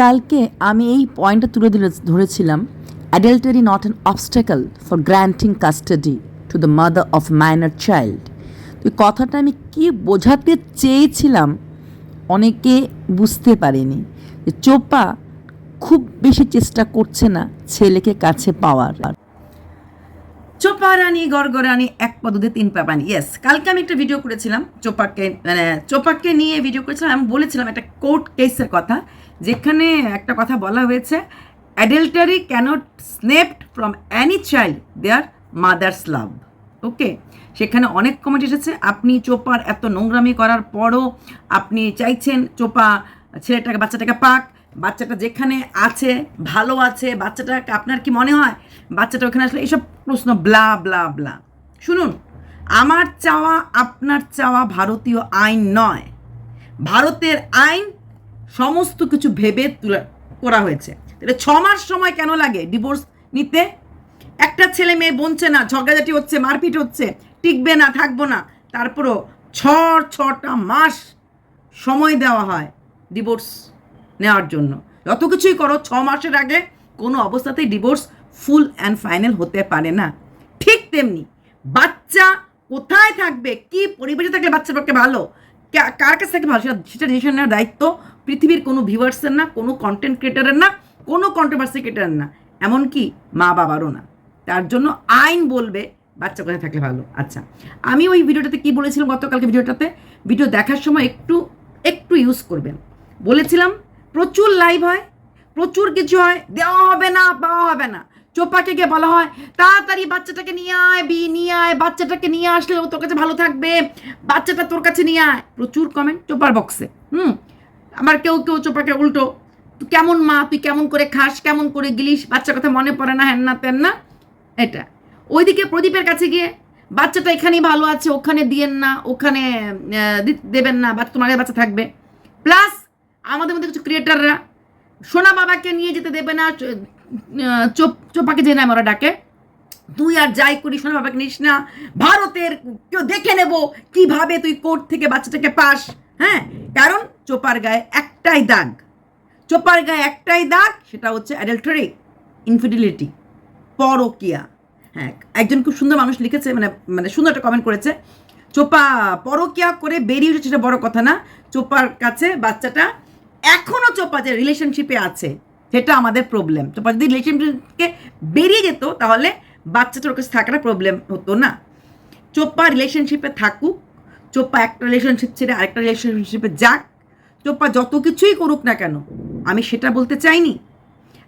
কালকে আমি এই পয়েন্টটা তুলে দিলে ধরেছিলাম adultery not an obstacle for granting custody to the mother of minor child তো কথাটা আমি কি বোঝাতে চেয়েছিলাম অনেকে বুঝতে পারেনি যে চোপা খুব বেশি চেষ্টা করছে না ছেলেকে কাছে পাওয়ার। চোপা রানী গড়গড়ানি এক পদতে তিন পাবানি ইয়েস কালকে আমি একটা ভিডিও করেছিলাম, চোপাকে মানে চোপাকে নিয়ে ভিডিও করেছিলাম, আমি বলেছিলাম একটা কোর্ট কেসের কথা। যেখানে একটা কথা বলা হয়েছে adultery cannot snapped from any child their mother's love okay সেখানে অনেক কমেন্ট এসেছে, আপনি চোপার এত নোংরামি করার পরও আপনি চাইছেন চোপা ছেলেটাকে, বাচ্চাটাকে পাক, বাচ্চাটা যেখানে আছে, ভালো আছে, বাচ্চাটাকে আপনার কি মনে হয়? বাচ্চাটা ওখানে আসলে এইসব প্রশ্ন ব্লা ব্লা ব্লা শুনুন, আমার চাওয়া আপনার চাওয়া ভারতীয় আইন নয়। ভারতের আইন সমস্ত কিছু ভেবে তুলে করা হয়েছে। তাহলে ছ মাস সময় কেন লাগে ডিভোর্স নিতে? একটা ছেলে মেয়ে বনছে না, ঝগড়াঝাটি হচ্ছে, মারপিট হচ্ছে, টিকবে না, থাকব না, তারপরও ছ, ছটা মাস সময় দেওয়া হয় ডিভোর্স নেওয়ার জন্য। যত কিছুই করো, ছ মাসের আগে কোনো অবস্থাতেই ডিভোর্স ফুল অ্যান্ড ফাইনাল হতে পারে না। ঠিক তেমনি বাচ্চা কোথায় থাকবে, কি পরিবেশে থাকলে বাচ্চার পক্ষে ভালো কার কাছে থেকে ভালো, সেটা সেটা ডিসিশন নেওয়ার দায়িত্ব পৃথিবীর কোনো ভিউয়ার্সের না, কোনো কন্টেন্ট ক্রিয়েটারের না, কোনো কন্ট্রোভার্সি ক্রিয়েটারের না, এমনকি মা বাবারও না। তার জন্য আইন বলবে, বাচ্চা কোথায় থাকলে ভালো। আচ্ছা আমি ওই ভিডিওটাতে কি বলেছিলাম গতকালকে ভিডিওটাতে? ভিডিও দেখার সময় একটু একটু ইউজ করবেন। বলেছিলাম, প্রচুর লাইভ হয়, প্রচুর কিছু হয়, দেওয়া হবে না, পাওয়া হবে না। চোপাকে গিয়ে বলা হয়, তাড়াতাড়ি বাচ্চাটাকে নিয়ে আয়, বি, নিয়ে আয়, বাচ্চাটাকে নিয়ে আসলে ও তোর কাছে ভালো থাকবে, বাচ্চাটা তোর কাছে নিয়ে আয়। প্রচুর কমেন্ট চোপার বক্সে হুম আমার কেউ কেউ চোপাকে উল্টো। তুই কেমন মা, তুই কেমন করে খাস, কেমন করে গিলিস? বাচ্চার কথা মনে পড়ে না হ্যান না, তেন না। এটা। ওইদিকে প্রদীপের কাছে গিয়ে, বাচ্চাটা এখানেই ভালো আছে, ওখানে দিয়েন না, ওখানে দেবেন না, বাচ্চা, তোমার বাচ্চা থাকবে। প্লাস, আমাদের মধ্যে কিছু ক্রিয়েটাররা সোনা বাবাকে নিয়ে যেতে দেবে না চোপ, চোপাকে যে নাম ওরা ডাকে। তুই আর যাই করিস, সোনা বাবাকে নিস না। ভারতের কেউ দেখে নেব কীভাবে তুই কোর্ট থেকে বাচ্চাটাকে পাস হ্যাঁ? কারণ চোপার গায়ে একটাই দাগ। চোপার গায়ে একটাই দাগ, সেটা হচ্ছে অ্যাডাল্টারি ইনফিডিলিটি পরকিয়া। হ্যাঁ একজন খুব সুন্দর মানুষ লিখেছে মানে মানে সুন্দর একটা কমেন্ট করেছে, চোপা পরকিয়া করে বেরিয়ে উঠেছে সেটা বড় কথা না। চোপার কাছে বাচ্চাটা এখনও চোপা যে রিলেশনশিপে আছে, সেটা আমাদের প্রবলেম চোপা যদি রিলেশনশিপকে বেরিয়ে যেত, তাহলে বাচ্চাটার কাছে থাকাটা প্রবলেম হতো না। চোপা রিলেশনশিপে থাকুক, চোপা একটা রিলেশনশিপ ছেড়ে আরেকটা রিলেশনশিপে যাক চোপ্পা যত কিছুই করুক না কেন, আমি সেটা বলতে চাইনি।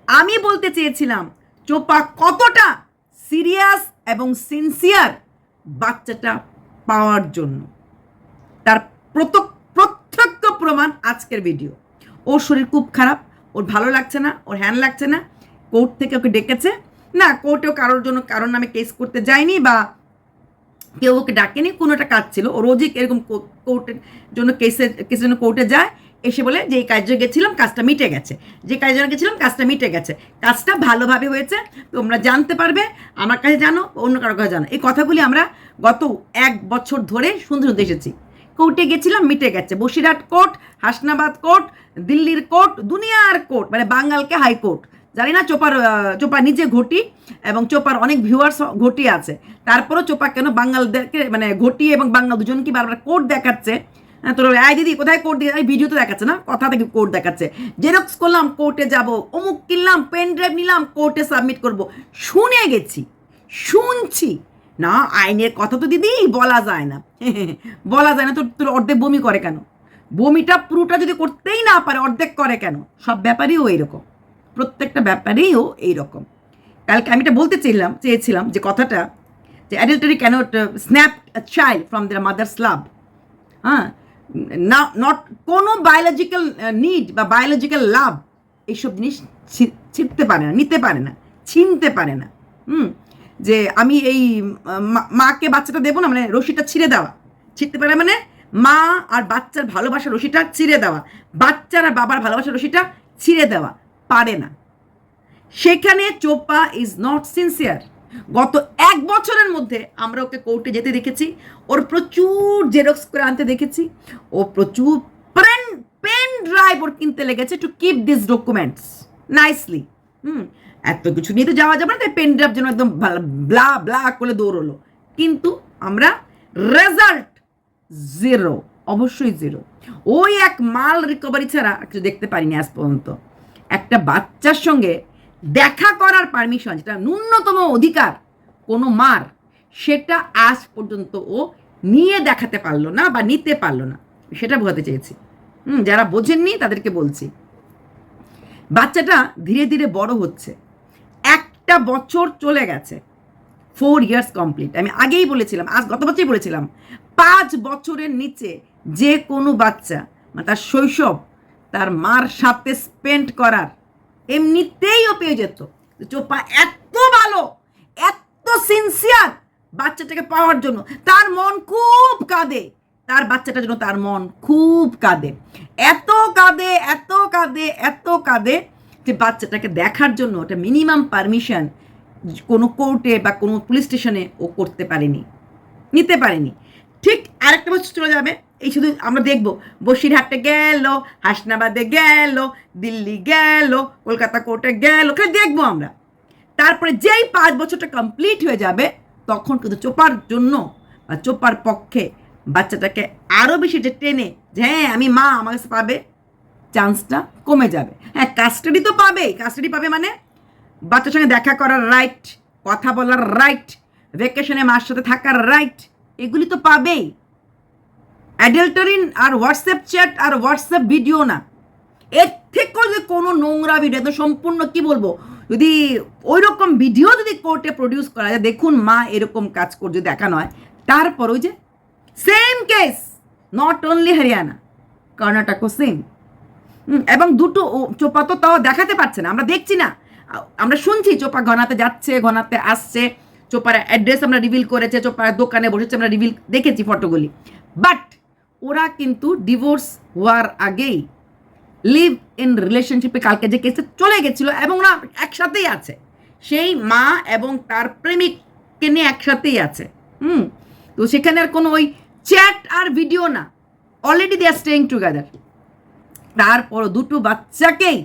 আমি বলতে চেয়েছিলাম, চোপা কতটা সিরিয়াস এবং সিনসিয়ার বাচ্চাটা পাওয়ার জন্য। তার প্রত্যক- প্রত্যক্ষ প্রমাণ আজকের ভিডিও ওর শরীর খুব খারাপ, ওর ভালো লাগছে না, ওর হ্যান লাগছে না কোর্ট থেকে ওকে ডেকেছে। না কোর্টেও কারোর জন্য, কারোর নামে কেস করতে যায়নি বা কেউ ওকে ডাকেনি, কোনো একটা কাজ ছিল। ও রোজই এরকম কোর্টের জন্য কেসের কেসের জন্য কোর্টে যায়। এসে বলে যে এই কাজে গেছিলাম, কাজটা মিটে গেছে। যে জন্য গেছিলাম, কাজটা মিটে গেছে। কাজটা ভালোভাবে হয়েছে, তোমরা জানতে পারবে, আমার কাছে জানো, অন্য কারও কাছে জানো। এই কথাগুলি আমরা গত এক বছর ধরে শুনতে শুনতে এসেছি। কোর্টে গেছিলাম, মিটে গেছে। বসিরহাট কোর্ট, হাসনাবাদ কোর্ট, দিল্লির কোর্ট, দুনিয়ার কোর্ট মানে বাঙ্গালকে হাইকোর্ট জানি না, চোপার চোপা নিজে ঘটি এবং চোপার অনেক ভিউয়ার্স ঘটি আছে। তারপরেও চোপা কেন বাঙালদেরকে মানে ঘটি এবং বাঙাল দুজন কি বারবার কোর্ট দেখাচ্ছে তোর আয় দিদি, কোথায় কোর্ট দিয়ে ভিডিও তো দেখাচ্ছে না? কথা থেকে কোর্ট দেখাচ্ছে। জেরক্স করলাম কোর্টে যাব। অমুক কিনলাম পেন ড্রাইভ নিলাম কোর্টে সাবমিট করব। শুনে গেছি। শুনছি। না, আইনের কথা তো দিদি, বলা যায় না। বলা যায় না, তোর তোর অর্ধেক বমি করে কেন? বমিটা পুরোটা যদি করতেই না পারে, অর্ধেক করে কেন? সব ব্যাপারেই ও এইরকম প্রত্যেকটা ব্যাপারেই ও এইরকম। কালকে আমি এটা বলতে চাইলাম চেয়েছিলাম যে কথাটা যে adultery cannot snap child from their mother's love হ্যাঁ না নট কোনো বায়োলজিক্যাল নিড বা বায়োলজিক্যাল লাভ এইসব জিনিস ছি- ছিঁড়তে পারে না, নিতে পারে না, ছিনতে পারে না। হুম? যে আমি এই মাকে বাচ্চাটা দেবো না মানে রশিটা ছিঁড়ে দেওয়া। ছিঁড়তে পারে মানে মা আর বাচ্চার ভালোবাসার রশিটা ছিঁড়ে দেওয়া। বাচ্চার আর বাবার ভালোবাসার রশিটা ছিঁড়ে দেওয়া, পারে না। সেখানে চোপা ইজ নট সিনসিয়ার গত এক বছরের মধ্যে আমরা ওকে কোর্টে যেতে দেখেছি, ওর প্রচুর জেরক্স করে আনতে দেখেছি, ও প্রচুর পেন পেন ড্রাইভ ওর কিনতে লেগেছে to keep this documents nicely hmm, এত কিছু নিয়ে তো যাওয়া যাবে না, তাই পেন ড্রাইভ যেন একদম ব্লা ব্লা করে দৌড়লো। কিন্তু আমরা রেজাল্ট জিরো অবশ্যই জিরো ওই এক মাল রিকভারি ছাড়া কিছু দেখতে পারিনি আজ পর্যন্ত। একটা বাচ্চার সঙ্গে দেখা করার পারমিশন যেটা ন্যূনতম অধিকার, কোনো মার, সেটা আজ পর্যন্ত ও নিয়ে দেখাতে পারল না বা নিতে পারল না। সেটা বোঝাতে চেয়েছি। হুম, যারা বোঝেননি তাদেরকে বলছি। বাচ্চাটা ধীরে ধীরে বড় হচ্ছে। একটা বছর চলে গেছে। ফোর ইয়ার্স কমপ্লিট আমি আগেই বলেছিলাম, আজ গত বছরই বলেছিলাম, পাঁচ বছরের নিচে যে কোনো বাচ্চা মানে তার শৈশব, তার মার সাথে স্পেন্ড করার এমনিতেই ও পেয়ে যেত। চোপা এত ভালো, এত সিনসিয়ার বাচ্চাটাকে পাওয়ার জন্য। তার মন খুব কাঁদে। তার বাচ্চাটার জন্য তার মন খুব কাঁদে। এত কাঁদে এত কাঁদে এত কাঁদে যে বাচ্চাটাকে দেখার জন্য ওটা মিনিমাম পারমিশন কোনো কোর্টে বা কোনো পুলিশ স্টেশনে ও করতে পারেনি। নিতে পারেনি। ঠিক আরেকটা বছর চলে যাবে। এই শুধু আমরা দেখব। বসিরহাটে গেল, হাসনাবাদে গেল, দিল্লি গেল, কলকাতা কোর্টে গেল, খালি দেখব আমরা। তারপরে যেই পাঁচ বছরটা কমপ্লিট হয়ে যাবে, তখন কিন্তু চোপার জন্য বা চোপার পক্ষে বাচ্চাটাকে আরও বেশি যে টেনে যে হ্যাঁ আমি মা, আমার কাছে পাবে, চান্সটা কমে যাবে। হ্যাঁ কাস্টাডি তো পাবেই কাস্টাডি পাবে মানে বাচ্চার সঙ্গে দেখা করার রাইট কথা বলার রাইট ভ্যাকেশনে মার সাথে থাকার রাইট এগুলি তো পাবেই। অ্যাডাল্টারিন আর হোয়াটসঅ্যাপ চ্যাট আর হোয়াটসঅ্যাপ ভিডিও না। এর থেকেও যদি কোনো নোংরা ভিডিও, তো সম্পূর্ণ কি বলব, যদি ওই রকম ভিডিও যদি কোর্টে প্রডিউস করা যায়, দেখুন মা এরকম কাজ করছে দেখানো হয় তারপর ওই যে same case not only Haryana কর্ণাটকও same এবং দুটো চোপা তো তাও দেখাতে পারছে না, আমরা দেখছি না। আমরা শুনছি, চোপা ঘনাতে যাচ্ছে, ঘনাতে আসছে, চোপার অ্যাড্রেস আমরা রিভিল করেছে, চোপার দোকানে বসেছে, আমরা রিভিল দেখেছি ফটোগুলি বাট ওরা কিন্তু ডিভোর্স হওয়ার আগেই লিভ ইন রিলেশনশিপে কালকে যে কেসে চলে গেছিল এবং ওরা একসাথেই আছে। সেই মা এবং তার প্রেমিককে নিয়ে একসাথেই আছে। হুম? তো সেখানে আর কোনো ওই চ্যাট আর ভিডিও না। Already they are staying together তারপর দুটো বাচ্চাকেই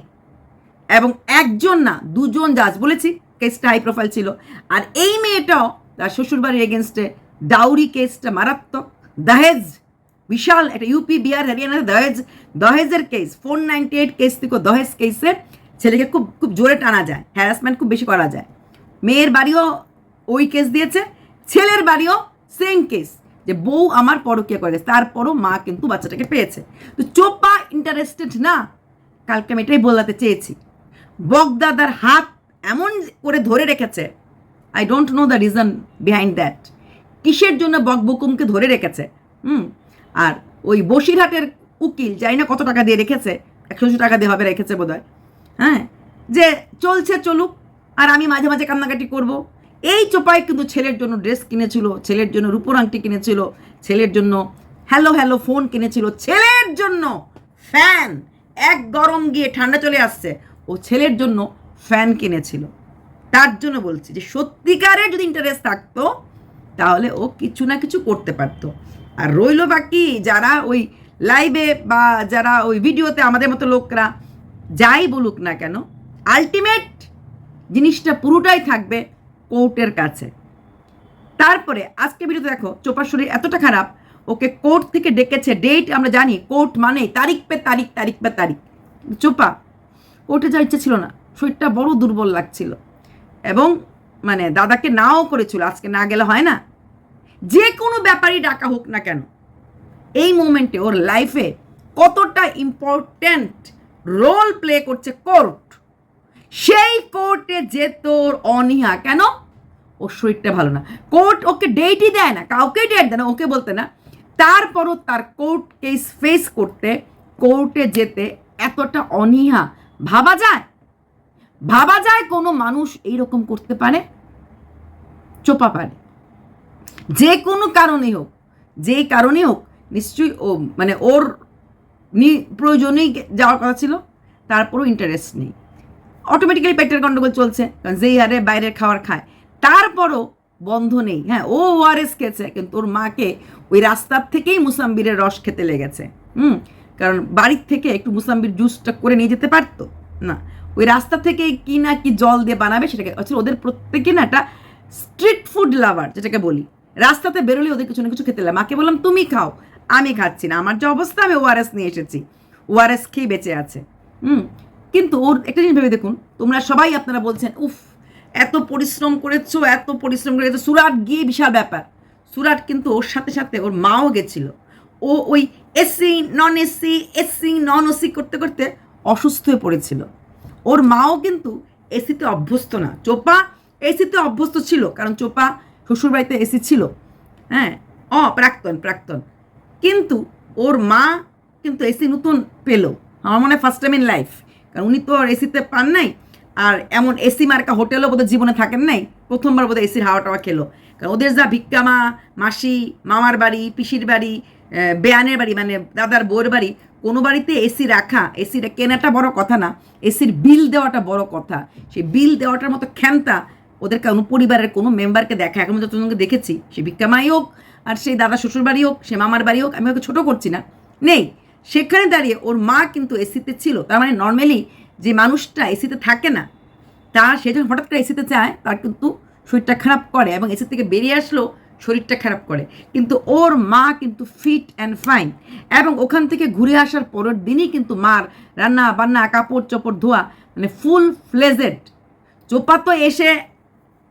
এবং একজন না, দুজন জাজ বলেছি কেসটা হাই প্রোফাইল ছিল। আর এই মেয়েটাও তার শ্বশুরবাড়ির এগেনস্টে ডাউরি কেসটা মারাত্মক। দহেজ বিশাল একটা ইউপি বিহার হরিয়ানার দহেজ দহেজের case four ninety eight case থেকে দহেজ কেসে ছেলেকে খুব খুব জোরে টানা যায় হ্যারাসমেন্ট খুব বেশি করা যায়। মেয়ের বাড়িও ওই কেস দিয়েছে, ছেলের বাড়িও সেম কেস যে বউ আমার পরকীয়া করে গেছে, তারপরও মা কিন্তু বাচ্চাটাকে পেয়েছে। তো চোপা ইন্টারেস্টেড না, কালকে আমি এটাই বলাতে চেয়েছি। বগদাদার হাত এমন করে ধরে রেখেছে I don't know the reason behind that কিসের জন্য বকবকুমকে ধরে রেখেছে? হুম আর ওই বসিরহাটের উকিল জানি না কত টাকা দিয়ে রেখেছে, একশো টাকা দিয়ে হবে রেখেছে বোধহয় হ্যাঁ? যে চলছে চলুক, আর আমি মাঝে মাঝে কান্নাকাটি করব। এই চোপাই কিন্তু ছেলের জন্য ড্রেস কিনেছিল, ছেলের জন্য রূপোর আংটি কিনেছিল, ছেলের জন্য হ্যালো হ্যালো ফোন কিনেছিল, ছেলের জন্য ফ্যান। এক গরম গিয়ে ঠান্ডা চলে আসছে, ও ছেলের জন্য ফ্যান কিনেছিল। তার জন্য বলছি যে সত্যিকারের যদি ইন্টারেস্ট থাকতো, তাহলে ও কিছু না কিছু করতে পারতো। আর রইল বাকি যারা ওই লাইভে বা যারা ওই ভিডিওতে আমাদের মতো লোকরা, যাই বলুক না কেন আলটিমেট জিনিসটা পুরোটাই থাকবে কোর্টের কাছে। তারপরে আজকে ভিডিওতে দেখো, চোপার শরীর এতটা খারাপ, ওকে কোর্ট থেকে ডেকেছে ডেট আমরা জানি, কোর্ট মানে তারিখ পে তারিখ তারিখ পে তারিখ। চোপা, কোর্টে যাওয়ার ইচ্ছে ছিল না, শরীরটা বড় দুর্বল লাগছিল। এবং মানে দাদাকে নাও করেছিল, আজকে না গেলে হয় না? যে কোনো ব্যাপারই ডাকা হোক না কেন, এই মোমেন্টে ওর লাইফে কতটা ইম্পর্ট্যান্ট রোল প্লে করছে কোর্ট সেই কোর্টে যে তোর অনীহা, কেন? ওর শরীরটা ভালো না। কোর্ট ওকে ডেটই দেয় না, কাউকে ডেট দেয় না, ওকে বলতে না। তারপরও তার কোর্ট কেস ফেস করতে কোর্টে যেতে এতটা অনীহা, ভাবা যায়? ভাবা যায় কোনো মানুষ এইরকম করতে পারে? চোপা পারে যে কোনো কারণে হোক যেই কারণে হোক, নিশ্চয়ই ও মানে ওর নি- প্রয়োজনেই যাওয়ার কথা ছিল, তারপরও ইন্টারেস্ট নেই। অটোমেটিক্যালি পেটের গন্ডগোল চলছে, কারণ যেই হারে বাইরের খাবার খায়, তারপরও বন্ধ নেই। হ্যাঁ ও ওআরএস খেয়েছে, কিন্তু ওর মাকে ওই রাস্তার থেকেই মুসাম্বিরের রস খেতে লেগেছে। হুম, কারণ বাড়ির থেকে একটু মুসাম্বির জুসটা করে নিয়ে যেতে পারতো? না, ওই রাস্তা থেকে কি না কি জল দিয়ে বানাবে সেটাকে আসলে ওদের প্রত্যেকে না একটা স্ট্রিট ফুড লাভার যেটাকে বলি। রাস্তাতে বেরোলে ওদের কিছু না কিছু খেতে লাগে মাকে বললাম, তুমি খাও। আমি খাচ্ছি না। আমার যে অবস্থা, আমি ওআরএস নিয়ে এসেছি। ওআরএস খেয়ে বেঁচে আছে। হুম। কিন্তু ওর একটা জিনিস ভেবে দেখুন, তোমরা সবাই আপনারা বলছেন, উফ, এত পরিশ্রম করেছ, এত পরিশ্রম করেছ। সুরাট গিয়ে বিশাল ব্যাপার। সুরাট কিন্তু ওর সাথে সাথে ওর মাও গেছিল। ও ওই AC non AC AC non OC করতে করতে অসুস্থ হয়ে পড়েছিল। ওর মাও কিন্তু এসিতে অভ্যস্ত না। চোপা এসিতে অভ্যস্ত ছিল, কারণ চোপা শ্বশুরবাড়িতে এসি ছিল। হ্যাঁ অ, প্রাক্তন প্রাক্তন। কিন্তু ওর মা কিন্তু এসি নতুন পেল। আমার মনে হয় ফার্স্ট টাইম ইন লাইফ কারণ উনি তো আর এসিতে পান নাই। আর এমন এসি মার্কা হোটেলও বোধহয় জীবনে থাকেন নাই। প্রথমবার বোধহয় এসির হাওয়া টাওয়া খেলো। কারণ ওদের যা ভিক্ষামা মাসি, মামার বাড়ি, পিসির বাড়ি বেয়ানের বাড়ি মানে দাদার বউয়ের বাড়ি, কোনো বাড়িতে এসি রাখা এসিটা কেনাটা বড় কথা না। এসির বিল দেওয়াটা বড় কথা। সেই বিল দেওয়াটার মতো ক্ষমতা ওদের কোনো পরিবারের কোনো মেম্বারকে দেখা। এখন যতজনকে দেখেছি, সে ভিক্ষামাই হোক, আর সেই দাদা শ্বশুর বাড়ি হোক, সে মামার বাড়ি হোক, আমি ওকে ছোটো করছি না। নেই। সেখানে দাঁড়িয়ে ওর মা কিন্তু এসিতে ছিল। তার মানে নর্মালি যে মানুষটা এসিতে থাকে না, তার সে যখন হঠাৎ করে এসিতে চায় তার কিন্তু শরীরটা খারাপ করে এবং এসি থেকে বেরিয়ে আসলেও শরীরটা খারাপ করে। কিন্তু ওর মা কিন্তু ফিট অ্যান্ড ফাইন এবং ওখান থেকে ঘুরে আসার পরের দিনই কিন্তু মার রান্না বান্না কাপড় চোপড় ধোয়া মানে ফুল ফ্লেজেড চোপা তো এসে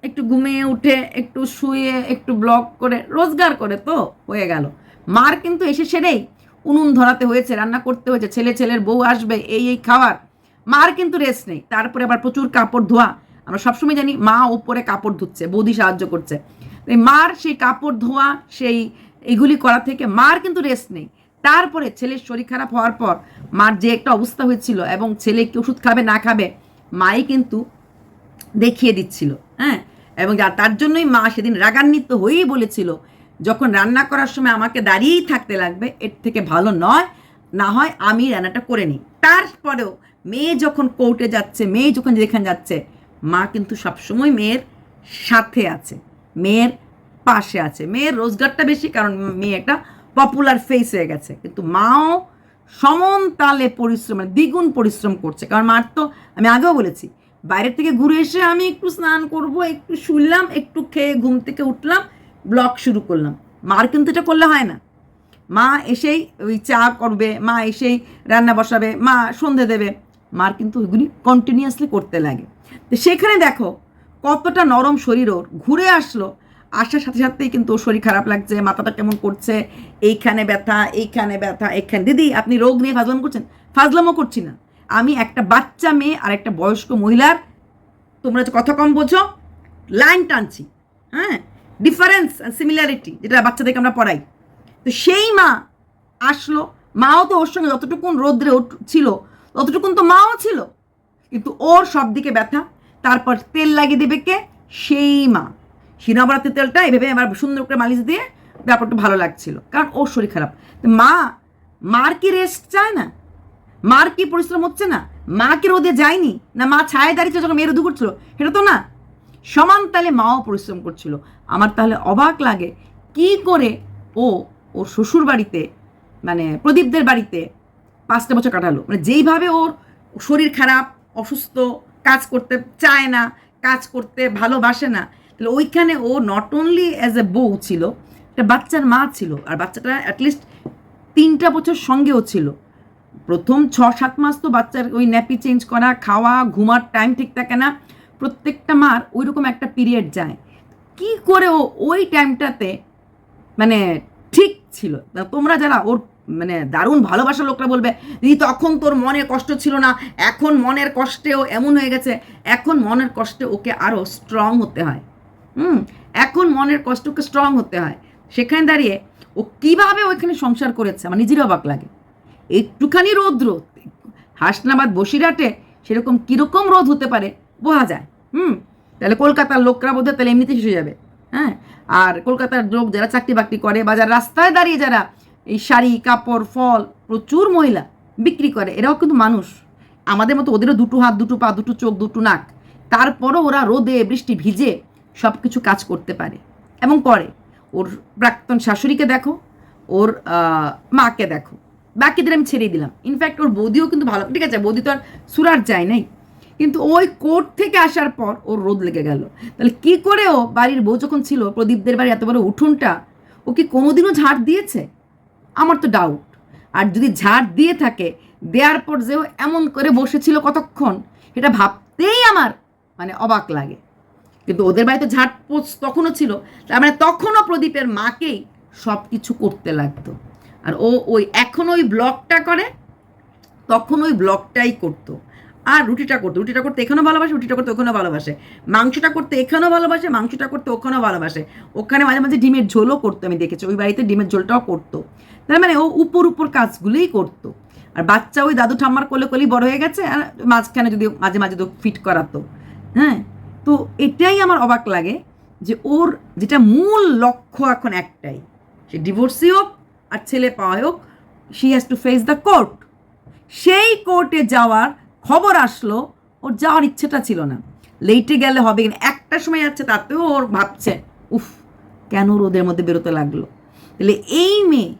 একটু ঘুমিয়ে উঠে, একটু শুয়ে, একটু ব্লক করে, রোজগার করে তো হয়ে গেল। মার কিন্তু এসে সেরেই উনুন ধরাতে হয়েছে, রান্না করতে হয়েছে, ছেলে ছেলের বউ আসবে, এই এই খাওয়ার। মার কিন্তু রেস্ট নেই, তারপরে আবার প্রচুর কাপড় ধোয়া। আমরা সবসময় জানি মা ওপরে কাপড় ধুচ্ছে, বৌদি সাহায্য করছে। মার সেই কাপড় ধোয়া, সেই এগুলি করা থেকে মার কিন্তু রেস্ট নেই। তারপরে ছেলের শরীর খারাপ হওয়ার পর মার যে একটা অবস্থা হয়েছিল এবং ছেলে কি ওষুধ খাবে, না খাবে, মাই কিন্তু দেখিয়ে দিচ্ছিল হ্যাঁ? এবং তার জন্যই মা সেদিন রাগান্বিত হয়েই বলেছিল, যখন রান্না করার সময় আমাকে দাঁড়িয়েই থাকতে লাগবে, এর থেকে ভালো নয়, না হয় আমি রান্নাটা করে নিই। তারপরেও মেয়ে যখন কোর্টে যাচ্ছে, মেয়ে যখন যেখানে যাচ্ছে, মা কিন্তু সবসময় মেয়ের সাথে আছে, মেয়ের পাশে আছে। মেয়ের রোজগারটা বেশি, কারণ মেয়ে একটা পপুলার ফেস হয়ে গেছে। কিন্তু মাও সমন তালে পরিশ্রম মানে দ্বিগুণ পরিশ্রম করছে। কারণ মার তো, আমি আগেও বলেছি বাইরের থেকে ঘুরে এসে আমি একটু স্নান করব, একটু শুনলাম একটু খেয়ে ঘুম থেকে উঠলাম, ব্লগ শুরু করলাম। মার কিন্তু এটা করলে হয় না। মা এসেই ওই চা করবে, মা এসেই রান্না বসাবে, মা সন্ধে দেবে। মার কিন্তু ওইগুলি কন্টিনিউয়াসলি করতে লাগে। তো সেখানে দেখো কতটা নরম শরীর ওর। ঘুরে আসলো, আসার সাথে সাথেই কিন্তু ওর শরীর খারাপ লাগছে, মাথাটা কেমন করছে, এইখানে ব্যথা এইখানে ব্যথা, এইখানে। দিদি, আপনি রোগ নিয়ে ফাজলাম করছেন? ফাজলামও করছি না। আমি একটা বাচ্চা মেয়ে আর একটা বয়স্ক মহিলার, তোমরা কথা কম বোঝো লাইন টানছি হ্যাঁ? ডিফারেন্স সিমিলারিটি যেটা বাচ্চাদেরকে আমরা পড়াই। তো সেই মা আসলো, মাও তো ওর সঙ্গে যতটুকুন রোদ্রে ছিল, ততটুকুন তো মাও ছিল। কিন্তু ওর সব দিকে ব্যথা, তারপর তেল লাগিয়ে দেবে কে? সেই মা। সিনাবরাতে তেলটা এভাবে আবার সুন্দর করে মালিশ দিয়ে ব্যাপারটা ভালো লাগছিল, কারণ ওর শরীর খারাপ। মা, মার কি রেস্ট চায় না? মার কি পরিশ্রম হচ্ছে না? মা কি রোদে যায়নি? না মা ছায় দাঁড়িয়েছে যখন মেয়ে রোদু করছিল সেটা তো না। সমান তালে মাও পরিশ্রম করছিল। আমার তাহলে অবাক লাগে কি করে ও, ওর শ্বশুর বাড়িতে মানে প্রদীপদের বাড়িতে পাঁচটা বছর কাটালো। মানে যেইভাবে ওর শরীর খারাপ, অসুস্থ, কাজ করতে চায় না, কাজ করতে ভালোবাসে না, তাহলে ওইখানে ও নট অনলি অ্যাজ এ বউ ছিল, একটা বাচ্চার মা ছিল, আর বাচ্চাটা অ্যাটলিস্ট তিনটা বছর সঙ্গেও ছিল। প্রথম ছ সাত মাস তো বাচ্চার ওই ন্যাপি চেঞ্জ করা, খাওয়া, ঘুমার টাইম ঠিক থাকে না। প্রত্যেকটা মার ওই রকম একটা পিরিয়ড যায়। কি করে ও ওই টাইমটাতে মানে ঠিক ছিল? তোমরা যারা ওর মানে দারুণ ভালোবাসার লোকরা বলবে দিদি তখন তোর মনের কষ্ট ছিল না। এখন মনের কষ্টেও এমন হয়ে গেছে। এখন মনের কষ্টে ওকে আরও স্ট্রং হতে হয়। হুম, এখন মনের কষ্ট ওকে স্ট্রং হতে হয়। সেখানে দাঁড়িয়ে ও কীভাবে ওইখানে সংসার করেছে? আমার নিজেরই অবাক লাগে। একটুখানি রৌদ্র হাসনাবাদ, বসিরহাটে সেরকম কীরকম রোদ হতে পারে? বোঝা যায়। হুম? তাহলে কলকাতার লোকরা বোধহয় তাহলে এমনিতে শেষ হয়ে যাবে। হ্যাঁ? আর কলকাতার লোক যারা চাকরি বাকরি করে বা যারা রাস্তায় দাঁড়িয়ে যারা এই শাড়ি, কাপড়, ফল, প্রচুর মহিলা বিক্রি করে, এরাও কিন্তু মানুষ। আমাদের মতো ওদেরও দুটো হাত, দুটো পা, দুটো চোখ, দুটো নাক। তারপরও ওরা রোদে, বৃষ্টি ভিজে সব কিছু কাজ করতে পারে এবং করে। ওর প্রাক্তন শাশুড়িকে দেখো, ওর মাকে দেখো। বাকিদের আমি ছেড়ে দিলাম। ইনফ্যাক্ট ওর বৌদিও কিন্তু ভালো ঠিক আছে, বৌদি তো আর সুরার যায় নাই। কিন্তু ওই কোর্ট থেকে আসার পর ওর রোদ লেগে গেল। তাহলে কি করে ও বাড়ির বউ যখন ছিল, প্রদীপদের বাড়ি এত বড় উঠোনটা, ও কি কোনোদিনও ঝাড় দিয়েছে? আমার তো ডাউট আর যদি ঝাড় দিয়ে থাকে, দেওয়ার পর যে ও এমন করে বসেছিল কতক্ষণ এটা ভাবতেই আমার মানে অবাক লাগে। কিন্তু ওদের বাড়িতে ঝাড় পোছ তখনও ছিল, তার মানে তখনও প্রদীপের মাকেই সব কিছু করতে লাগতো। আর ও ওই এখন ওই ব্লগটা করে, তখন ওই ব্লগটাই করতো। আর রুটিটা করতো, রুটিটা করতে এখানেও ভালোবাসে, রুটিটা করতে ওখানেও ভালোবাসে। মাংসটা করতে এখানেও ভালোবাসে, মাংসটা করতে ওখানেও ভালোবাসে। ওখানে মাঝে মাঝে ডিমের ঝোলও করতো আমি দেখেছি, ওই বাড়িতে ডিমের ঝোলটাও করতো। তার মানে ও উপর উপর কাজগুলোই করতো। আর বাচ্চা ওই দাদু ঠাম্মার কোলে কোলেই বড় হয়ে গেছে, আর মাঝখানে যদি মাঝে মাঝে তো ফিট করাতো। হ্যাঁ? তো এটাই আমার অবাক লাগে যে ওর যেটা মূল লক্ষ্য এখন একটাই, সে ডিভোর্সি হোক আর ছেলে পাওয়া হোক she has to face the court সেই কোর্টে যাওয়ার খবর আসলো, ওর যাওয়ার ইচ্ছেটা ছিল না। লেটে গেলে হবে কিন্তু একটা সময় যাচ্ছে তাতেও ওর ভাবছে, উফ, কেন রোদের মধ্যে বেরোতে লাগল? তাহলে এই মেয়ে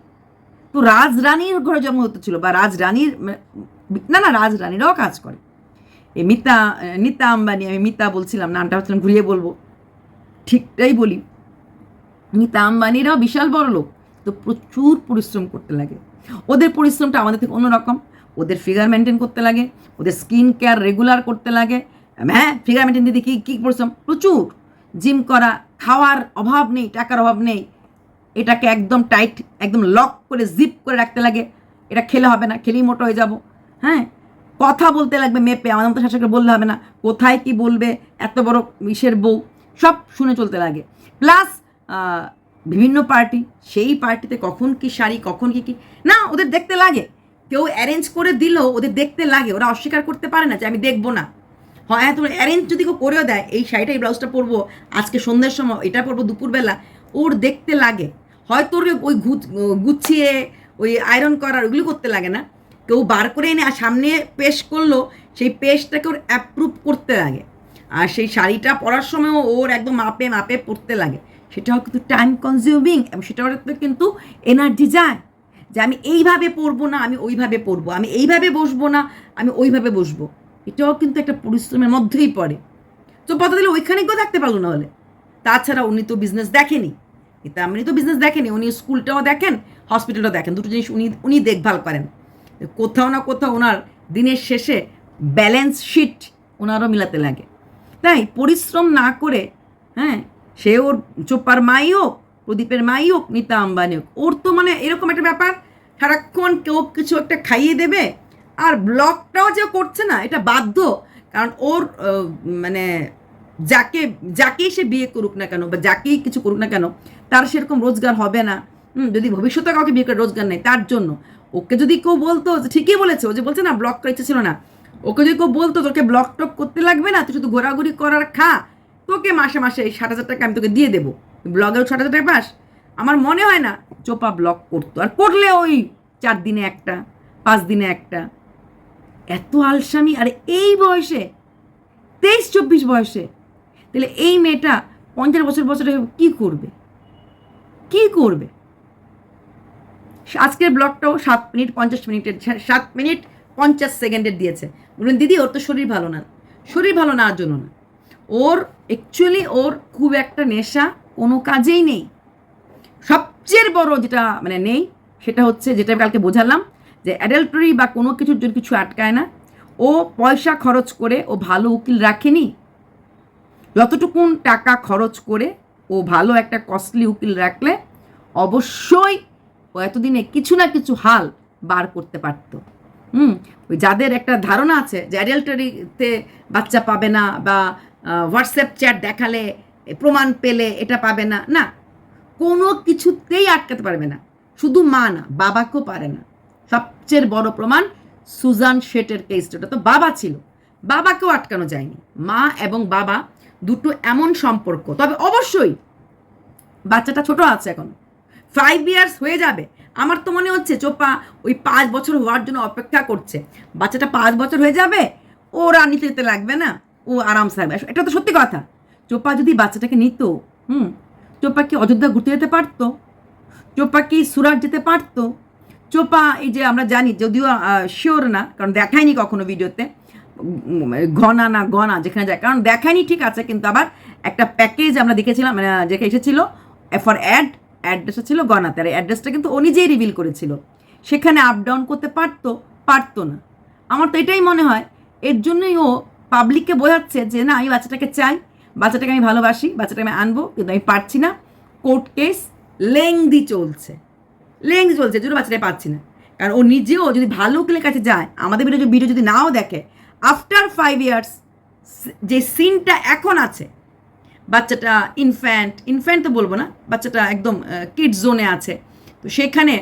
তো রাজরানীর ঘরে জন্ম হতে ছিল, বা রাজরানীর, না না, রাজরানীরাও কাজ করে। এই মিতা নিতা আম্বানি, আমি মিতা বলছিলাম, নামটা ভাবছিলাম, ঘুরিয়ে বলব। ঠিকটাই বলি। নিতা আম্বানিরাও বিশাল বড় লোক। তো প্রচুর পরিশ্রম করতে লাগে। ওদের পরিশ্রমটা আমাদের থেকে অন্যরকম। ওদের ফিগার মেনটেন করতে লাগে, ওদের স্কিন কেয়ার রেগুলার করতে লাগে। হ্যাঁ ফিগার মেনটেন দিতে কী কী পরিশ্রম? প্রচুর। জিম করা, খাওয়ার অভাব নেই, টাকার অভাব নেই। এটাকে একদম টাইট একদম লক করে জিপ করে রাখতে লাগে। এটা খেলে হবে না, খেলেই মোটো হয়ে যাব। হ্যাঁ কথা বলতে লাগবে মেপে, আমাদের মতো শাশুড়িকে বললে হবে না। কোথায় কি বলবে, এত বড় ইসের বউ, সব শুনে চলতে লাগে। প্লাস বিভিন্ন পার্টি সেই পার্টিতে কখন কি শাড়ি, কখন কি কি, না, ওদের দেখতে লাগে। কেউ অ্যারেঞ্জ করে দিলেও ওদের দেখতে লাগে, ওরা অস্বীকার করতে পারে না যে আমি দেখব না। হ্যাঁ তোমার অ্যারেঞ্জ যদি কেউ করেও দেয়, এই শাড়িটা, এই ব্লাউজটা পরবো, আজকে সন্ধ্যের সময়, এটা পরবো দুপুরবেলা, ওর দেখতে লাগে। হয়তো ওর ওই গুছিয়ে, ওই আয়রন করার ওগুলো করতে লাগে না। কেউ বার করে এনে, আর সামনে পেশ করল, সেই পেশটাকে ওর অ্যাপ্রুভ করতে লাগে। আর সেই শাড়িটা পরার সময়ও ওর একদম মাপে মাপে পরতে লাগে। সেটাও কিন্তু টাইম কনজিউমিং এবং সেটাও কিন্তু এনার্জি যায় যে আমি এইভাবে পরবো না, আমি ওইভাবে পড়ব, আমি এইভাবে বসবো না, আমি ওইভাবে বসবো। এটাও কিন্তু একটা পরিশ্রমের মধ্যেই পড়ে। তো পথা দিলে ওইখানে কেউ থাকতে পারল না হলে। তাছাড়া উনি তো বিজনেস দেখেনি। কিন্তু আপনি তো বিজনেস দেখেনি। উনি স্কুলটাও দেখেন হসপিটালটাও দেখেন। দুটো জিনিস উনি উনি দেখভাল করেন। কোথাও না কোথাও ওনার দিনের শেষে ব্যালেন্স শিট ওনারও মিলাতে লাগে। তাই পরিশ্রম না করে হ্যাঁ সে ওর চোপার মাই হোক প্রদীপের মাই হোক নিতা আম্বানি হোক ওর তো মানে এরকম একটা ব্যাপার। সারাক্ষণ কেউ কিছু একটা খাইয়ে দেবে আর ব্লগটাও যে করছে না এটা বাধ্য। কারণ ওর মানে যাকে যাকেই সে বিয়ে করুক না কেন বা যাকেই কিছু করুক না কেন তার সেরকম রোজগার হবে না। হুম, যদি ভবিষ্যতে কাউকে বিয়ে করে রোজগার নেই তার জন্য। ওকে যদি কেউ বলতো ঠিকই বলেছে ও যে বলছে না ব্লগ করার ইচ্ছে ছিল না। ওকে যদি কেউ বলতো তোকে ব্লগ টক করতে লাগবে না তুই শুধু ঘোরাঘুরি করার খা। তোকে মাসে মাসে এই ষাট হাজার টাকা আমি তোকে দিয়ে দেবো। ব্লগেও ষাট হাজার টাকা পাস। আমার মনে হয় না চোপা ব্লগ করতো। আর করলে ওই চার দিনে একটা, পাঁচ দিনে একটা। এত আলসামি, আর এই বয়সে, তেইশ, চব্বিশ বয়সে, তাহলে এই মেয়েটা পঞ্চাশ বছর বছরে কি করবে? কি করবে? আজকের ব্লগটাও সাত মিনিট পঞ্চাশ মিনিটের সাত মিনিট পঞ্চাশ সেকেন্ডের দিয়েছে। বললেন দিদি, ওর তো শরীর ভালো না। শরীর ভালো না জন্য না। ওর অ্যাকচুয়ালি ওর খুব একটা নেশা কোনো কাজেই নেই। সবচেয়ে বড় যেটা মানে নেই, সেটা হচ্ছে যেটা কালকে বোঝালাম, যে অ্যাডাল্টারি বা কোনো কিছুর জন্য কিছু আটকায় না, ও পয়সা খরচ করে ও ভালো উকিল রাখেনি। যতটুকুন টাকা খরচ করে ও ভালো একটা কস্টলি উকিল রাখলে, অবশ্যই ও এতদিনে কিছু না কিছু হাল বার করতে পারতো। হুম, ওই যাদের একটা ধারণা আছে যে অ্যাডাল্টারিতে বাচ্চা পাবে না বা হোয়াটসঅ্যাপ চ্যাট দেখালে প্রমাণ পেলে, এটা পাবে না না। কোনো কিছুতেই আটকাতে পারবে না। শুধু মা না, বাবাকেও পারে না। সবচেয়ে বড় প্রমাণ সুজান শেটের কেসটা ওটা তো বাবা ছিল। বাবাকেও আটকানো যায়নি। মা এবং বাবা দুটো এমন সম্পর্ক। তবে অবশ্যই বাচ্চাটা ছোট আছে এখন। ফাইভ ইয়ার্স হয়ে যাবে। আমার তো মনে হচ্ছে চোপা ওই পাঁচ বছর হওয়ার জন্য অপেক্ষা করছে। বাচ্চাটা পাঁচ বছর হয়ে যাবে ওরা নিতে লাগবে না। ও আরাম থাকবে। এটা তো সত্যি কথা। চোপা যদি বাচ্চাটাকে নিত, হুম, চোপা কি অযোধ্যা ঘুরতে যেতে পারতো? চোপা কি সুরাট যেতে পারতো? চোপা, এই যে আমরা জানি, যদিও শিওর না, কারণ দেখায়নি কখনো ভিডিওতে ঘনা না গনা যেখানে যায়, কারণ দেখায়নি ঠিক আছে, কিন্তু আবার একটা প্যাকেজ আমরা দেখেছিলাম মানে যেটা এসেছিল ফর অ্যাড অ্যাড্রেসটা ছিল গনাতে, আর অ্যাড্রেসটা কিন্তু ও নিজেই রিভিল করেছিল। সেখানে আপ ডাউন করতে পারতো পারতো না। আমার তো এটাই মনে হয়, এর জন্যই ও পাবলিককে বোঝাচ্ছে যে, না, আমি বাচ্চাটাকে চাই, বাচ্চাটাকে আমি ভালোবাসি, বাচ্চাটাকে আমি আনব, কিন্তু আমি পারছি না। কোর্ট কেস লেংদি চলছে। লেংদি চলছে জন্য বাচ্চাটা পাচ্ছি না। কারণ ও নিজেও যদি ভালো উকিলের কাছে যায়, আমাদের ভিডিও ভিডিও যদি নাও দেখে আফটার ফাইভ ইয়ার্স যে সিনটা এখন আছে, বাচ্চাটা ইনফ্যান্ট ইনফ্যান্ট তো বলব না, বাচ্চাটা একদম কিড জোনে আছে, তো সেখানে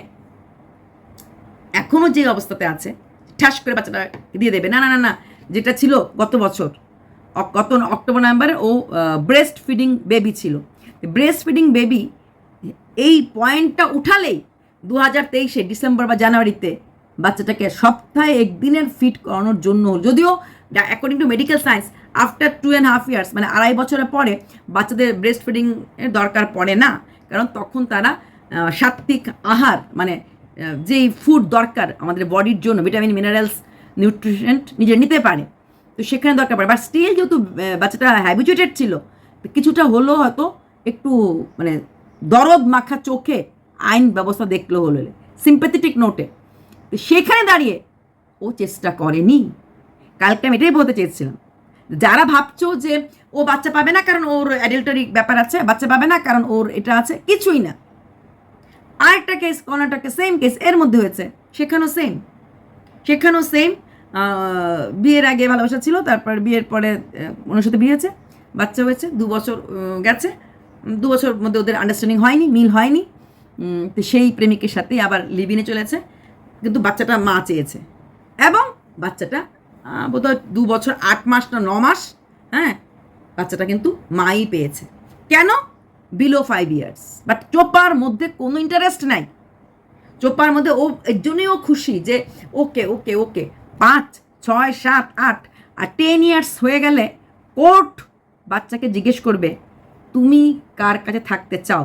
এখনও যে অবস্থাতে আছে, ঠাস করে বাচ্চাটা দিয়ে দেবে, না না না না যেটা ছিল গত বছর। গত অক্টোবর নভেম্বরে ও ব্রেস্ট ফিডিং বেবি ছিল। ব্রেস্ট ফিডিং বেবি এই পয়েন্টটা উঠালেই দু হাজার তেইশে ডিসেম্বর বা জানুয়ারিতে বাচ্চাটাকে সপ্তাহে একদিনের ফিট করানোর জন্য। যদিও according to medical science after two and half years মানে আড়াই বছরের পরে বাচ্চাদের ব্রেস্ট ফিডিং এর দরকার পড়ে না। কারণ তখন তারা আহ, সাত্বিক আহার মানে যেই ফুড দরকার আমাদের বডির জন্য ভিটামিন মিনারেলস নিউট্রিশেন্ট নিজে নিতে পারে। তো সেখানে দরকার পড়ে। বাট স্টিল যেহেতু বাচ্চাটা হ্যাবিচুয়েটেড ছিল কিছুটা হলেও হয়তো একটু মানে দরদ মাখা চোখে আইন ব্যবস্থা দেখল হলো সিম্পেথেটিক নোটে সেখানে দাঁড়িয়ে ও চেষ্টা করেনি। কালকে আমি এটাই বলতে চেয়েছিলাম। যারা ভাবছ যে ও বাচ্চা পাবে না কারণ ওর অ্যাডাল্টারি ব্যাপার আছে, বাচ্চা পাবে না কারণ ওর এটা আছে, কিছুই না। আরেকটা কেস কর্ণাটকে সেম কেস এর মধ্যে হয়েছে। সেখানেও সেম সেখানেও সেম বিয়ের আগে ভালোবাসা ছিল, তারপর বিয়ের পরে ওনার সাথে বিয়ে হয়েছে, বাচ্চা হয়েছে, দু বছর গেছে। দু বছর মধ্যে ওদের আন্ডারস্ট্যান্ডিং হয়নি, মিল হয়নি। তো সেই প্রেমিকের সাথেই আবার লিভিনে চলেছে কিন্তু বাচ্চাটা মা চেয়েছে। এবং বাচ্চাটা বোধহয় দু বছর, আট মাস না ন মাস হ্যাঁ বাচ্চাটা কিন্তু মাই পেয়েছে। কেন? বিলো ফাইভ ইয়ার্স বাট চোপার মধ্যে কোনো ইন্টারেস্ট নাই। চোপার মধ্যে ও, এর জন্যই ও খুশি যে ওকে ওকে ওকে পাঁচ, ছয়, সাত, আট, আর টেন ইয়ার্স হয়ে গেলে কোর্ট বাচ্চাকে জিজ্ঞেস করবে, তুমি কার কাছে থাকতে চাও?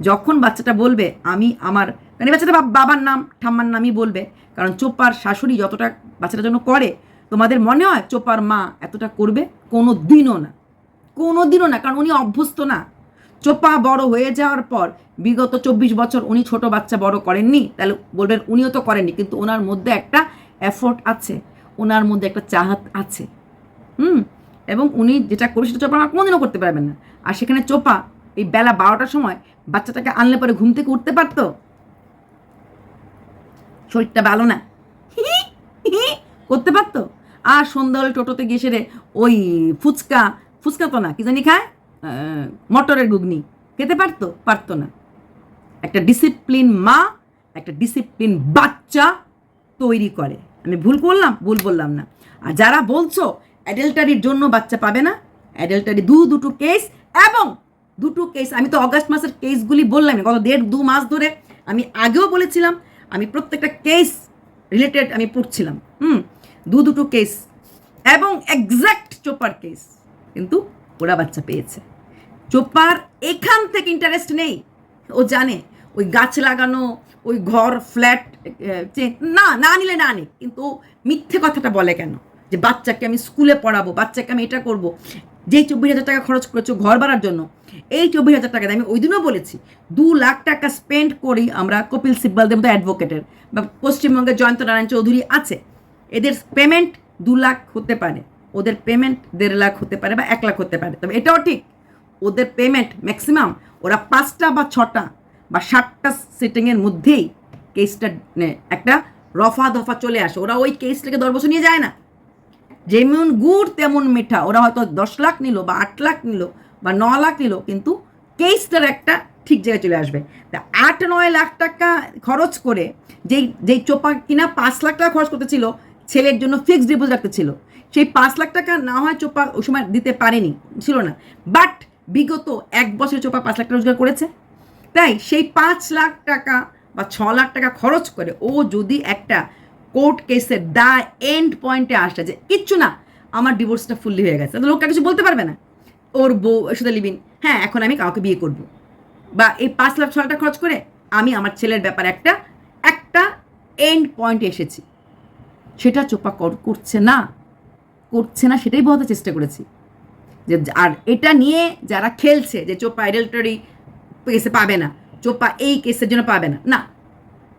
যখন বাচ্চাটা বলবে, আমি আমার মানে বাচ্চাটা বাবার নাম, ঠাম্মার নামই বলবে, কারণ চোপার শাশুড়ি যতটা বাচ্চাটার জন্য করে, তোমাদের মনে হয় চোপার মা এতটা করবে? কোনো দিনও না। কোনো দিনও না, কারণ উনি অভ্যস্ত না। চোপা বড় হয়ে যাওয়ার পর, বিগত চব্বিশ বছর উনি ছোট বাচ্চা বড় করেননি, তাহলে বলবেন উনিও তো করেননি, কিন্তু ওনার মধ্যে একটা এফোর্ট আছে, ওনার মধ্যে একটা চাহাত আছে। হুম? এবং উনি যেটা করে সেটা চোপা কোনোদিনও করতে পারবেন না। আর সেখানে চোপা, এই বেলা বারোটার সময় বাচ্চাটাকে আনলে পরে ঘুম থেকে উঠতে পারতো? শরীরটা ভালো না। করতে পারতো? আর সন্ধ্যাবেলা টোটোতে গিয়ে সেরে ওই ফুচকা ফুচকা তো না, কি জানি খায়? মটরের ঘুগনি। খেতে পারতো? পারতো না। একটা ডিসিপ্লিন মা, একটা ডিসিপ্লিন বাচ্চা তৈরি করে। আমি ভুল করলাম? ভুল বললাম না। আর যারা বলছো অ্যাডেল্টারির জন্য বাচ্চা পাবে না অ্যাডেল্টারি দু, দুটো কেস এবং দুটো কেস আমি তো অগাস্ট মাসের কেসগুলি বললাম, গত দেড়, দু মাস ধরে আমি আগেও বলেছিলাম, আমি প্রত্যেকটা কেস রিলেটেড আমি পড়ছিলাম, হুম? দু, দুটো কেস এবং এক্স্যাক্ট চোপার কেস কিন্তু ওরা বাচ্চা পেয়েছে। চোপার এখান থেকে ইন্টারেস্ট নেই, ও জানে, ওই গাছ লাগানো, ওই ঘর ফ্ল্যাট না না নিলে না নে কিন্তু মিথ্যে কথাটা বলে কেন? যে বাচ্চাকে আমি স্কুলে পড়াবো, বাচ্চাকে আমি এটা করব। যেই চব্বিশ হাজার টাকা খরচ করেছ ঘর বাড়ার জন্য, এই চব্বিশ হাজার টাকা আমি ওই দিনও বলেছি, দু লাখ টাকা স্পেন্ড করি আমরা কপিল সিব্বালদের মতো অ্যাডভোকেটের বা পশ্চিমবঙ্গের জয়ন্ত নারায়ণ চৌধুরী আছে। এদের পেমেন্ট দু লাখ হতে পারে। ওদের পেমেন্ট দেড় লাখ হতে পারে বা এক লাখ হতে পারে। তবে এটাও ঠিক, ওদের পেমেন্ট ম্যাক্সিমাম ওরা পাঁচটা বা ছটা বা সাতটা সিটিংয়ের মধ্যেই কেসটা একটা রফা দফা চলে আসে। ওরা ওই কেসটাকে দশ বছর নিয়ে যায় না। যেমন গুড়, তেমন মিঠা। ওরা হয়তো দশ লাখ নিল বা আট লাখ নিল বা ন লাখ নিল, কিন্তু কেসটার একটা ঠিক জায়গায় চলে আসবে। তা আট, নয় লাখ টাকা খরচ করে যেই যেই চোপা কিনা পাঁচ লাখ টাকা খরচ করতেছিল ছেলের জন্য ফিক্সড ডিপোজিট রাখতে ছিল। সেই পাঁচ লাখ টাকা না হয় চোপা ওই সময় দিতে পারেনি, ছিল না। বাট বিগত এক বছর চোপা পাঁচ লাখ টাকা রোজগার করেছে। তাই সেই পাঁচ লাখ টাকা বা ছ লাখ টাকা খরচ করে ও যদি একটা কোর্ট কেসের দা এন্ড পয়েন্টে আসে যে, কিচ্ছু না, আমার ডিভোর্সটা ফুললি হয়ে গেছে। লোকটা কিছু বলতে পারবে না। ওর বউ সাথে লিভিন হ্যাঁ এখন আমি কাউকে বিয়ে করব। বা এই পাঁচ লাখ, ছ লাখ খরচ করে আমি আমার ছেলের ব্যাপারে একটা একটা এন্ড পয়েন্টে এসেছি। সেটা চোপা কর- করছে না। করছে না সেটাই বোঝাতে চেষ্টা করেছি। যে, আর এটা নিয়ে যারা খেলছে, যে চোপা অ্যাডাল্টারি কেসে পাবে না চোপা এই কেসের জন্য পাবে না। না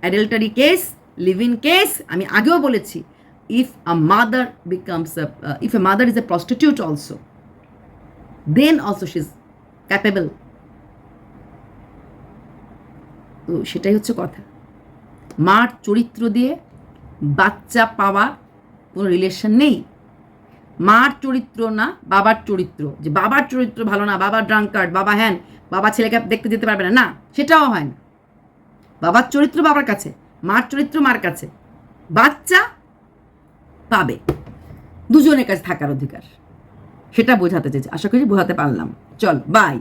adultery case live in case আমি আগেও বলেছি if a mother becomes if a mother is a prostitute also then also she is capable তো সেটাই হচ্ছে কথা। মার চরিত্র দিয়ে বাচ্চা পাওয়া কোনো রিলেশন নেই। মার চরিত্র না, বাবার চরিত্র। যে বাবার চরিত্র ভালো না, বাবা ড্রাঙ্কার্ড বাবা হ্যান বাবা ছেলেকে দেখতে যেতে পারবে না। না, সেটাও হয় না। বাবার চরিত্র বাবার কাছে, মার চরিত্র মার কাছে। বাচ্চা পাবে। দুজনের কাছে থাকার অধিকার। সেটা বোঝাতে চেয়েছি। আশা করি বোঝাতে পারলাম। চল বাই